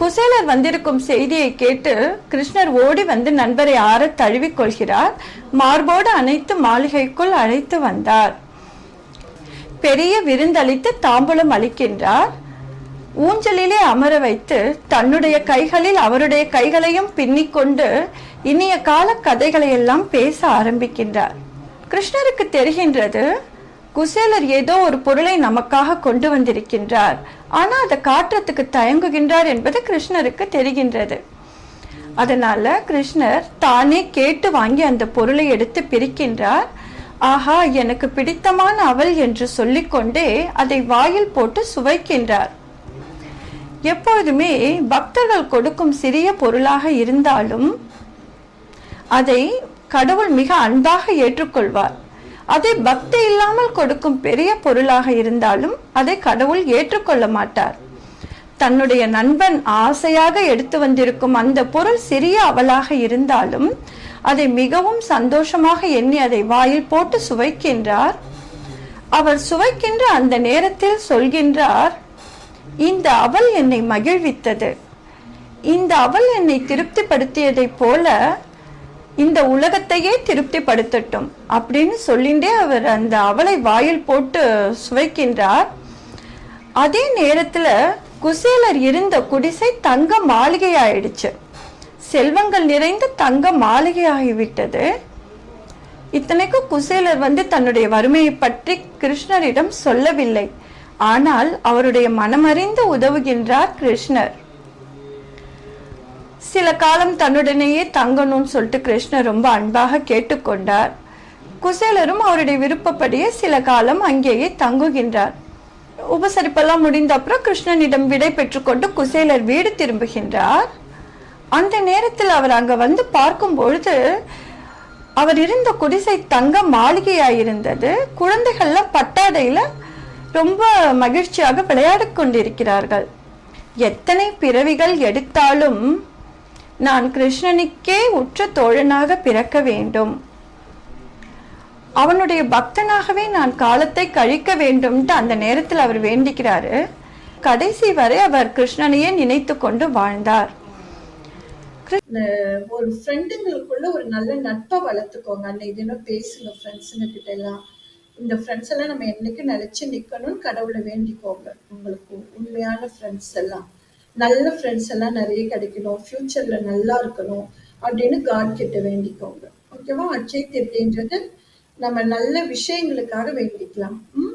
குசேலர் வந்திருக்கும் செய்தியை கேட்டு கிருஷ்ணர் ஓடி வந்து நண்பரை ஆற தழுவிக் கொள்கிறார். மார்போடு அனைத்து மாளிகைக்குள் அழைத்து வந்தார். பெரிய விருந்தளித்து தாம்பூலம் அளிக்கின்றார். ஊஞ்சலிலே அமர வைத்து தன்னுடைய கைகளில் அவருடைய கைகளையும் பின்னிக்கொண்டு இனிய கால கதைகளை எல்லாம் பேச ஆரம்பிக்கின்றார். கிருஷ்ணருக்கு தெரிகின்றது குசேலர் ஏதோ ஒரு பொருளை நமக்காக கொண்டு வந்திருக்கின்றார். ஆனா அதை காட்டுறதுக்கு தயங்குகின்றார் என்பது கிருஷ்ணருக்கு தெரிகின்றது. அதனால கிருஷ்ணர் தானே கேட்டு வாங்கி அந்த பொருளை எடுத்து பிரிக்கின்றார். ஆஹா எனக்கு பிடித்தமான அவள் என்று சொல்லிக்கொண்டே அதை வாயில் போட்டு சுவைக்கின்றார். எப்பொழுதுமே பக்தர்கள் கொடுக்கும் சிறிய பொருளாக இருந்தாலும் அதை கடவுள் மிக அன்பாக ஏற்றுக்கொள்வார். அதை பக்தி இல்லாமல் கொடுக்கும் பெரிய பொருளாக இருந்தாலும் அதை கடவுள் ஏற்றுக்கொள்ள மாட்டார். தன்னுடைய நண்பன் ஆசையாக எடுத்து வந்திருக்கும் அந்த பொருள் சிறிய அவளாக இருந்தாலும் அதை மிகவும் சந்தோஷமாக எண்ணி அதை வாயில் போட்டு சுவைக்கின்றார். அவர் சுவைக்கின்ற அந்த நேரத்தில் சொல்கின்றார் இந்த அவள் என்னை மகிழ்வித்தது. இந்த அவள் என்னை திருப்திப்படுத்தியதைப் போல இந்த உலகத்தையே திருப்திப்படுத்தட்டும் அப்படின்னு சொல்லிண்டே அவர் அந்த அவளை வாயில் போட்டு சுவைக்கின்றார். அதே நேரத்துல குசேலர் இருந்த குடிசை தங்க மாளிகை ஆயிடுச்சு செல்வங்கள் நிறைந்த தங்க மாளிகை ஆகிவிட்டது இத்தனைக்கும் குசேலர் வந்து தன்னுடைய வறுமையை பற்றி கிருஷ்ணரிடம் சொல்லவில்லை. ஆனால் அவருடைய மனமறிந்து உதவுகின்றார் கிருஷ்ணர். சில காலம் தன்னுடனேயே தங்கணும்னு சொல்லிட்டு கிருஷ்ணர் ரொம்ப அன்பாக கேட்டுக்கொண்டார். குசேலரும் அவருடைய விருப்பப்படியே சில காலம் அங்கேயே தங்குகின்றார். உபசரிப்பெல்லாம் முடிந்த அப்புறம் கிருஷ்ணனிடம் விடை பெற்றுக்கொண்டு குசேலர் வீடு திரும்புகின்றார். அந்த நேரத்தில் அவர் அங்க வந்து பார்க்கும் பொழுது அவர் இருந்த குடிசை தங்க மாளிகையாயிருந்தது. குழந்தைகள்லாம் பட்டாடையில ரொம்ப மகிழ்ச்சியாக விளையாடிக் கொண்டிருக்கிறார்கள். எத்தனை பிறவிகள் எடுத்தாலும் நான் கிருஷ்ணனுக்கே உற்ற தோழனாக பிறக்க வேண்டும். அவனுடைய பக்தனாகவே நான் காலத்தை கழிக்க வேண்டும்ட்டு அந்த நேரத்தில் அவர் வேண்டிக்கிறாரு. கடைசி வரை அவர் கிருஷ்ணனையே நினைத்து கொண்டு வாழ்ந்தார். ஒரு ஃப்ரெண்டுங்களுக்குள்ள ஒரு நல்ல நட்பை வளர்த்துக்கோங்க. அன்னைக்கு தினம் பேசுங்க ஃப்ரெண்ட்ஸுங்க கிட்ட எல்லாம் இந்த ஃப்ரெண்ட்ஸ் எல்லாம் நம்ம என்னைக்கு நினைச்சு நிக்கணும்னு கடவுளை வேண்டிக்கோங்க. உங்களுக்கு உண்மையான ஃப்ரெண்ட்ஸ் எல்லாம். நல்ல ஃப்ரெண்ட்ஸ் எல்லாம் நிறைய கிடைக்கணும் ஃபியூச்சர்ல நல்லா இருக்கணும் அப்படின்னு காட் கிட்ட வேண்டிக்கோங்க. ஓகேவா அச்சை திருப்தின்றது நம்ம நல்ல விஷயங்களுக்காக வேண்டிக்கலாம். ம்?